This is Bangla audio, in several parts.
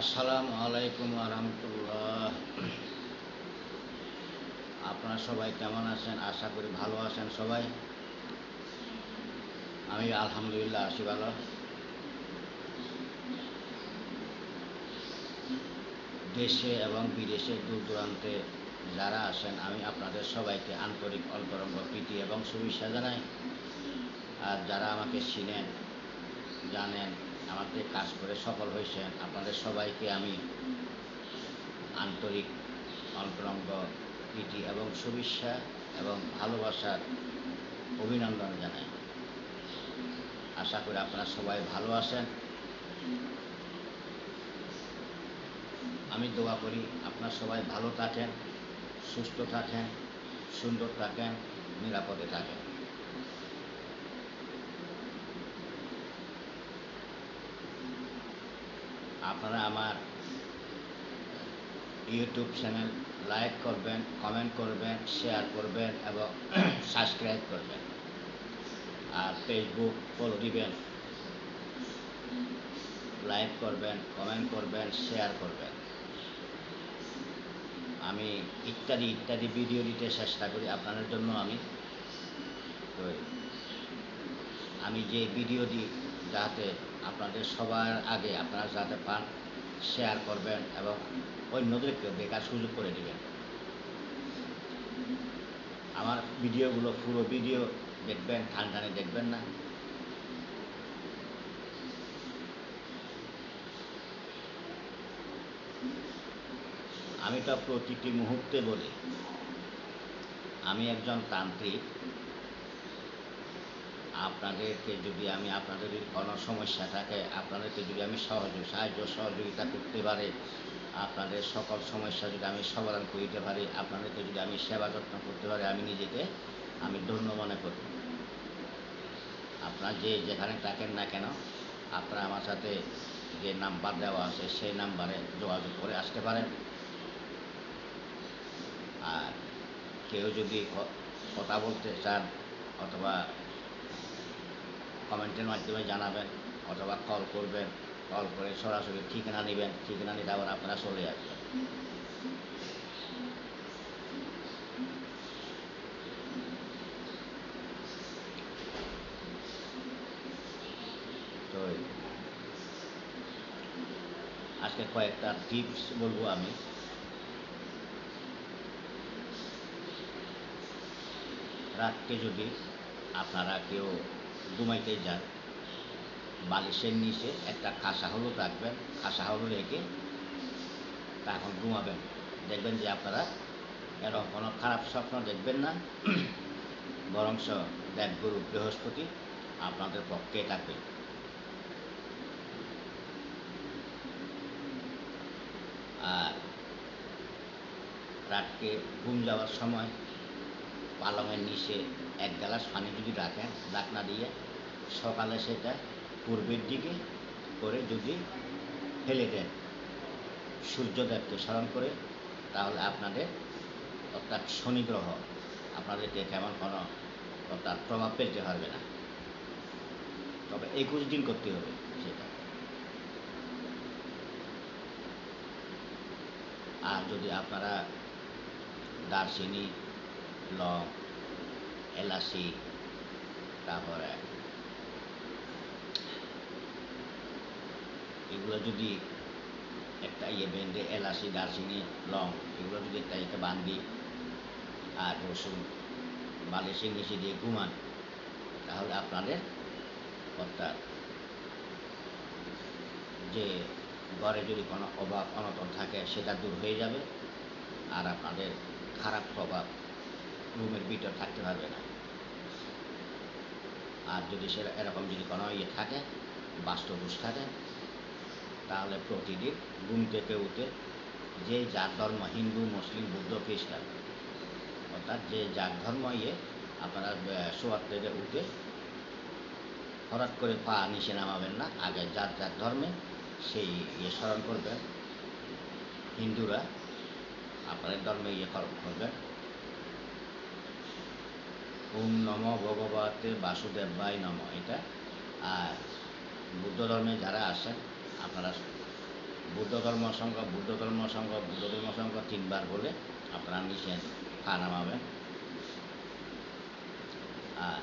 আসসালামু আলাইকুম আরহামতুল্লাহ আপনারা সবাই কেমন আছেন? আশা করি ভালো আছেন সবাই। আমি আলহামদুলিল্লাহ আছি ভালো। দেশে এবং বিদেশে দূর দূরান্তে যারা আছেন, আমি আপনাদের সবাইকে আন্তরিক অন্তরঙ্গ প্রীতি এবং শুভেচ্ছা জানাই। আর যারা আমাকে চিনেন, জানেন আমাকে কাজ করে সফল হয়েছেন। আপনাদের সবাইকে আমি আন্তরিক অন্তরঙ্গ প্রীতি এবং শুভেচ্ছা এবং ভালোবাসার অভিনন্দন জানাই। আশা করি আপনারা সবাই ভালো আছেন। আমি দোয়া করি আপনারা সবাই ভালো থাকেন, সুস্থ থাকেন, সুন্দর থাকেন, নিরাপদে থাকেন। আপনারা আমার ইউটিউব চ্যানেল লাইক করবেন কমেন্ট করবেন শেয়ার করবেন এবং সাবস্ক্রাইব করবেন। আর ফেসবুক ফলো দিবেন। লাইক করবেন কমেন্ট করবেন শেয়ার করবেন। আমি ইত্যাদি ইত্যাদি ভিডিও দিতে চেষ্টা করি আপনাদের জন্য আমি। আমি যে ভিডিও দিই, যাতে আপনাদের সবার আগে আপনারা যাতে পান শেয়ার করবেন এবং অন্যদেরকে দেখার সুযোগ করে দেবেন। আমার ভিডিওগুলো, পুরো ভিডিও দেখবেন টানে দেখবেন না। আমি তো প্রতিটি মুহূর্তে বলি, আমি একজন তান্ত্রিক। আপনাদেরকে যদি আমি আপনাদের কোনো সমস্যা থাকে আপনাদেরকে যদি আমি সহযোগ, সাহায্য সহযোগিতা করতে পারি, আপনাদের সকল সমস্যা যদি আমি সমাধান করিতে পারি, আপনাদেরকে যদি আমি সেবা যত্ন করতে পারি, আমি নিজেকে, আমি ধন্য মনে করি। আপনার যে যেখানে থাকেন না কেন, আপনারা আমার সাথে যে নাম্বার দেওয়া আছে, সেই নাম্বারে যোগাযোগ করে আসতে পারেন। আর কেউ যদি কথা বলতে চান অথবা কমেন্টের মাধ্যমে জানাবেন অথবা কল করবেন। কল করে সরাসরি ঠিকানা নেবেন। ঠিকানা নিতে আবার আপনারা চলে আসবেন। তো আজকে কয়েকটা টিপস বলব আমি। রাত্রে যদি আপনারা কেউ ঘুমাইতে যান। বালিশের নিচে একটা খাসা হলুদ রাখবেন, খাসা হলুদ রেখে তখন ঘুমাবেন। দেখবেন যে আপনারা এরকম কোনো খারাপ স্বপ্ন দেখবেন না। বরংস দেবগুরু বৃহস্পতি আপনাদের পক্ষে থাকবে। আর রাতকে ঘুম যাওয়ার সময় পালংয়ের নিচে এক গ্লাস পানি যদি রাখেন ডাকনা দিয়ে, সকালে সেটা পূর্বের দিকে করে যদি ফেলে দেন, সূর্যদেবকে স্মরণ করে, তাহলে আপনাদের অর্থাৎ শনি গ্রহ আপনাদেরকে কেমন কোনো অর্থাৎ প্রভাব ফেলতে পারবে না। তবে একুশ দিন করতে হবে সেটা। আর যদি আপনারা দারচিনি লং এলাচি তারপরে এগুলো যদি একটা ইয়ে বেঁধে এলাচি দারচিনি লং এগুলো যদি একটা ইয়েতে বান্ধি আর রসুন বালিশের নিচে দিয়ে ঘুমান তাহলে আপনাদের অর্থাৎ যে ঘরে যদি কোনো অভাব অনটন থাকে সেটা দূর হয়ে যাবে আর আপনাদের খারাপ প্রভাব রুমের ভিতর থাকতে পারবে না। আর যদি সে এরকম যদি কোনো ইয়ে থাকে, বাস্তুদোষ থাকে, তাহলে প্রতিদিন ঘুম থেকে উঠে যে যার ধর্ম হিন্দু, মুসলিম, বুদ্ধ, খ্রিস্টান, অর্থাৎ যে যার ধর্ম ইয়ে আপনারা শোয়ার থেকে উঠে হঠাৎ করে পা নিচে নামাবেন না, আগে যার যার ধর্মে সেই ইয়ে স্মরণ করবেন। হিন্দুরা আপনাদের ধর্মে ইয়ে করবেন। ওম নম ভগবতে বাসুদেবায় নম, এটা। আর বুদ্ধ ধর্মে যারা আসেন, আপনারা বুদ্ধ ধর্ম সংঘ বুদ্ধ ধর্ম সংঘ বুদ্ধ ধর্ম সংঘ তিনবার বলে আপনারা নিচে পা নামাবেন আর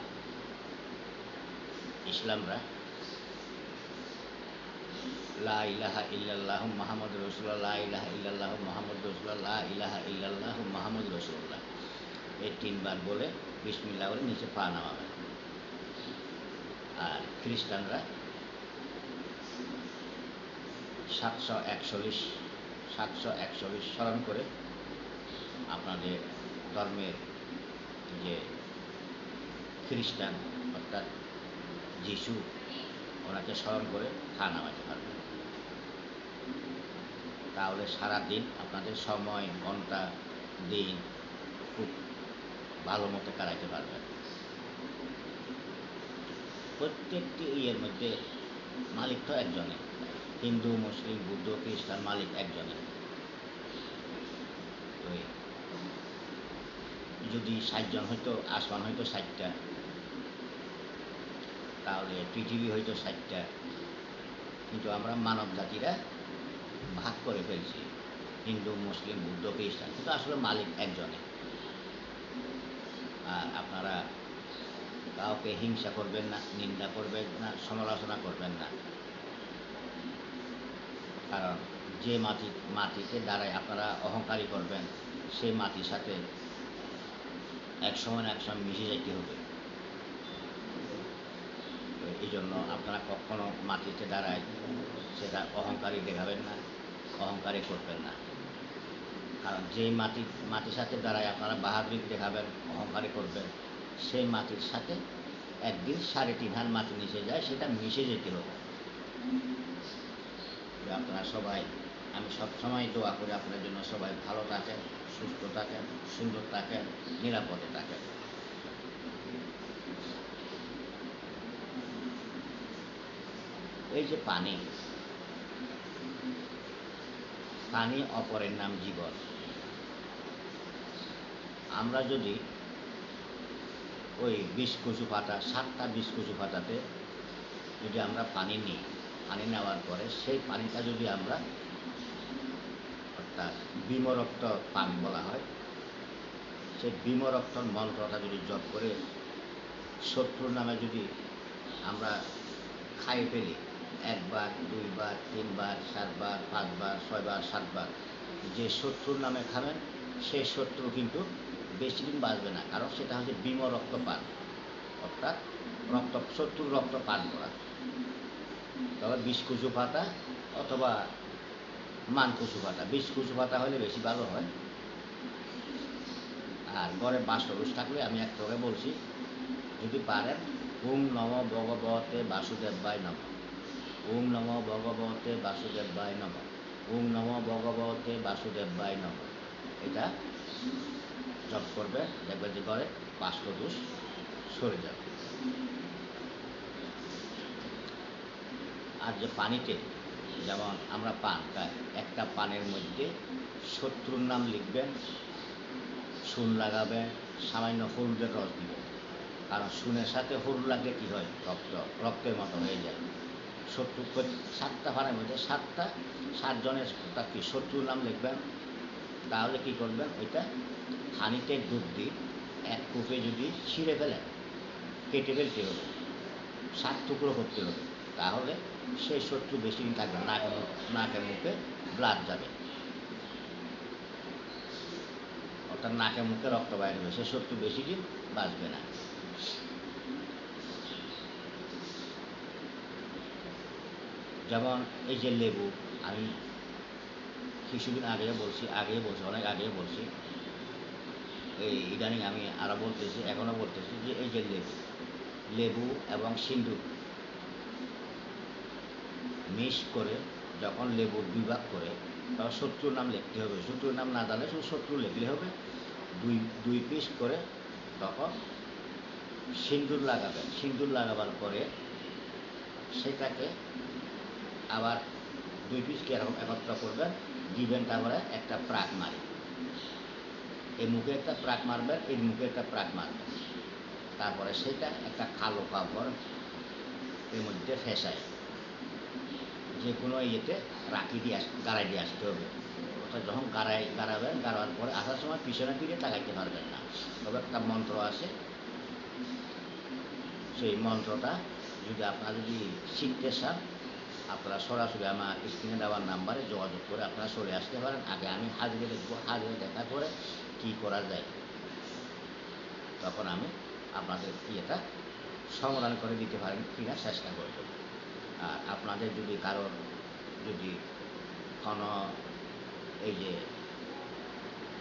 ইসলামরা লা ইলাহা ইল্লাল্লাহ মোহাম্মদ রসুল্লাহ লা ইলাহা ইল্লাল্লাহ মোহাম্মদ রসুল্লাহ লা ইলাহা ইল্লাল্লাহ রসুল্লাহ এই তিনবার বলে বিসমিল্লাহ বলে নিচে পা নামাবেন। আর খ্রিস্টানরা সাতশো একচল্লিশ সাতশো একচল্লিশ স্মরণ করে আপনাদের ধর্মের যে খ্রিস্টান, অর্থাৎ যিশু ওনাকে স্মরণ করে খা নামাতে পারবেন তাহলে সারা দিন আপনাদের সময়, ঘণ্টা, দিন খুব ভালো মতো কাটাইতে পারবেন। প্রত্যেকটি ইয়ের মধ্যে মালিক তো একজনে। হিন্দু, মুসলিম, বুদ্ধ, খ্রিস্টান মালিক একজনে। যদি ষাটজন হয়তো আসমান হয়তো ষাটটা, তাহলে পৃথিবী হয়তো ষাটটা। কিন্তু আমরা মানব জাতিরা ভাগ করে ফেলছি। হিন্দু, মুসলিম, বুদ্ধ, খ্রিস্টান, কিন্তু আসলে মালিক একজনে। আর আপনারা কাউকে হিংসা করবেন না, নিন্দা করবেন না, সমালোচনা করবেন না। কারণ যে মাটি, মাটিতে দাঁড়ায় আপনারা অহংকারী করবেন সেই মাটির সাথে এক সময় এক সময় মিশে যেতে হবে। এই জন্য আপনারা কখনো মাটিতে দাঁড়ায় সেটা অহংকারী দেখাবেন না, অহংকারী করবেন না। কারণ যেই মাটি, মাটির সাথে দাঁড়ায় আপনারা বাহাদুরি দেখাবেন অহংকারী করবেন, সেই মাটির সাথে একদিন সাড়ে তিন হাত মাটি মিশে যায়, সেটা মিশে যেতে হবে। আপনারা সবাই, আমি সবসময় দোয়া করি আপনার জন্য, সবাই ভালো থাকেন, সুস্থ থাকেন, সুন্দর থাকেন, নিরাপদে থাকেন। এই যে পানি পানি অপরের নাম জীবন। আমরা যদি ওই বিষ কচু পাতা, সাতটা বিষ কচু পাতাতে যদি আমরা পানি নিই, পানি নেওয়ার পরে সেই পানিটা যদি আমরা অর্থাৎ বিমরক্ত পান বলা হয়, সেই বিমরক্তর মন্ত্রটা যদি জপ করে শত্রুর নামে যদি আমরা খাই ফেলি, একবার, দুইবার, তিনবার সাতবার পাঁচবার, ছয়বার, সাতবার, যে শত্রুর নামে খাবেন, সেই শত্রু কিন্তু বেশি দিন বাঁচবে না, কারণ সেটা হচ্ছে বিম রক্তপান অর্থাৎ রক্ত, শত্রুর রক্ত পান করা তবে বিষকুচু পাতা অথবা মানকুচু পাতা বিষকুচু পাতা হলে বেশি ভালো হয়। আর ঘরে বাসরুষ থাকলে আমি এক তোকে বলছি, যদি পারেন, ওম নম ভগবতে বাসুদেবায় নম। ওম নম ভগবতে বাসুদেবায় নম। ওম নম ভগবতে বাসুদেবায় নম। এটা জপ করবে, দেখবে যে করে বাস্তুদোষ সরে যাবে। আর যে পানিতে, যেমন আমরা পান খাই, একটা পানের মধ্যে শত্রুর নাম লিখবেন সুন লাগাবেন, সামান্য হলুদের রস দিবেন। কারণ সুনের সাথে হলুদ লাগলে কী হয়? রক্ত, রক্তের মতো হয়ে যায়। শত্রু সাতটা পানের মধ্যে সাতটা, সাতজনের কি শত্রুর নাম লিখবেন? তাহলে কি করবেন? ওইটা হানিতে দুধ দিয়ে এক কূপে যদি ছিঁড়ে ফেলেন, কেটে ফেলতে হবে, সাত টুকরো করতে হবে, তাহলে সেই শত্রু বেশি দিন থাকবে না। নাকের নাকের মুখে ব্লাড যাবে। অর্থাৎ নাকে মুখে রক্ত বাইরে হবে সে শত্রু বেশি দিন বাঁচবে না। যেমন এই যে লেবু, আমি কিছুদিন আগে বলছি আগে বলছি, অনেক আগে বলছি। এই ইদানিং আমি আরও বলতেছি এখনও বলতেছি যে এই যে লেবু লেবু এবং সিন্দুর মিক্স করে যখন লেবু বিভাগ করে, তখন শত্রুর নাম লিখতে হবে। শত্রুর নাম না জানলে শুধু শত্রু লিখলে হবে। দুই দুই পিস করে তখন সিন্দুর লাগাবেন। সিন্দুর লাগাবার পরে সেটাকে আবার দুই পিসকে এরকম একত্র করবেন? দিবেন তারপরে একটা প্রাক মারি। এই মুখে একটা প্রাক মারবেন এর মুখে একটা প্রাক মারবেন। তারপরে সেটা একটা কালো কাপড় এর মধ্যে ফেসায়। যে কোনো ইয়েতে রাখি দিয়ে আস গাড়াই দিয়ে আসতে হবে। অর্থাৎ যখন গাড়াই গাড়াবেন গাড়ার পরে আসার সময় পিছনে ফিরে তাকাইতে পারবেন না। তবে একটা মন্ত্র আছে। সেই মন্ত্রটা যদি আপনারা যদি শিখতে চান আপনারা সরাসরি আমার স্ক্রিনে দেওয়ার নাম্বারে যোগাযোগ করে আপনারা চলে আসতে পারেন। আগে আমি হাজিরে দেখব, হাজিরে দেখার পরে কী করা যায়। তখন আমি আপনাদের ইয়েটা সমাধান করে দিতে পারেন কিনা চেষ্টা করব। আর আপনাদের যদি কারোর যদি কোনো এই যে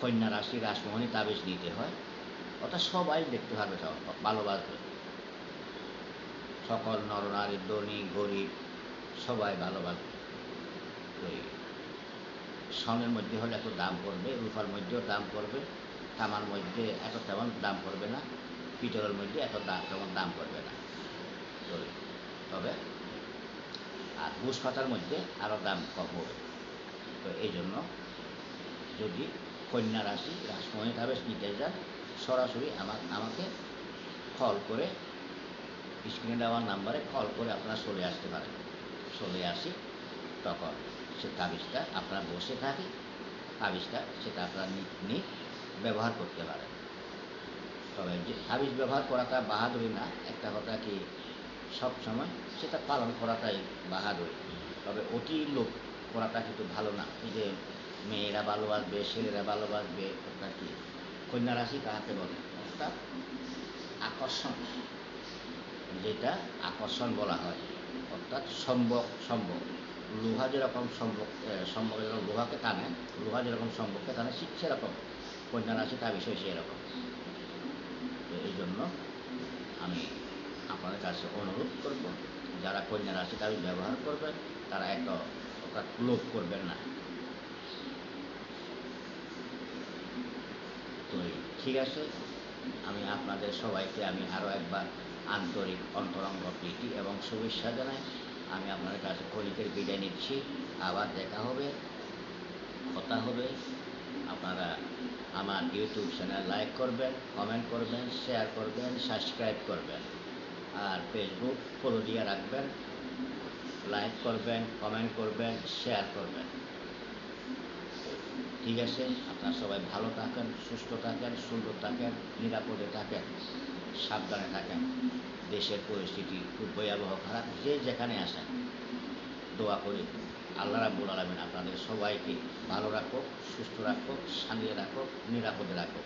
কন্যা রাশি রাসমোহনী তাবিজ নিতে হয়, ওটা সবাই দেখতে পারবে, সব ভালোবাসবে। সকল নরনারী, ধনী, গরিব সবাই ভালোবাসবে ওই স্বর্ণের মধ্যে হলে এত দাম পড়বে রূপার মধ্যেও দাম পড়বে, তামার মধ্যে এত তেমন দাম পড়বে না, পিতলের মধ্যে এত দাম তেমন দাম পড়বে না। তবে আর ঘুষ পাতার মধ্যে আরও দাম কম হবে। তো এই জন্য যদি কন্যা রাশি রাসমণি নিতে যান, সরাসরি আমার, আমাকে কল করে স্ক্রিনে দেওয়ার নাম্বারে কল করে আপনারা চলে আসতে পারেন। চলে আসি, তখন সে তাবিজটা আপনারা বসে থাকি, তাবিজটা সেটা আপনারা নিয়ে ব্যবহার করতে পারেন। তবে যে তাবিজ ব্যবহার করাটা বাহাদুরি না, একটা কথা কি, সব সময় সেটা পালন করাটাই বাহাদুরি। তবে অতি লোক করাটা কিন্তু ভালো না। এই যে মেয়েরা ভালোবাসবে, ছেলেরা ভালোবাসবে অর্থাৎ কি, কন্যা রাশি কাহাকে বলে? অর্থাৎ আকর্ষণ, যেটা আকর্ষণ বলা হয়। অর্থাৎ সম্ভব সম্ভব। লোহা যেরকম সম্ভব সম্ভব যেরকম লোহাকে টানে, লোহা যেরকম সম্ভবকে টানে, ঠিক সেরকম। কন্যা রাশি তার বিষয় সেরকম। তো এই জন্য আমি আপনাদের কাছে অনুরোধ করব, যারা কন্যা রাশি তাবিজ ব্যবহার করবেন, তারা এত অর্থাৎ লোভ করবেন না। তো ঠিক আছে। আমি আপনাদের সবাইকে আমি আরও একবার আন্তরিক অন্তরঙ্গ প্রীতি এবং শুভেচ্ছা জানাই। আমি আপনাদের কাছে ক্ষণিকের বিদায় নিচ্ছি। আবার দেখা হবে, কথা হবে। আপনারা আমার ইউটিউব চ্যানেল লাইক করবেন, কমেন্ট করবেন, শেয়ার করবেন, সাবস্ক্রাইব করবেন। আর ফেসবুক ফলো দিয়ে রাখবেন, লাইক করবেন, কমেন্ট করবেন, শেয়ার করবেন। ঠিক আছে? আপনারা সবাই ভালো থাকেন, সুস্থ থাকেন, সুন্দর থাকেন, নিরাপদে থাকেন। সাবধানে থাকেন। দেশের পরিস্থিতি খুব ভয়াবহ, খারাপ, যে যেখানে আসেন দোয়া করি আল্লাহ রাবুল আলমিন আপনাদের সবাইকে ভালো রাখো সুস্থ রাখো শান্তি রাখো নিরাপদে রাখো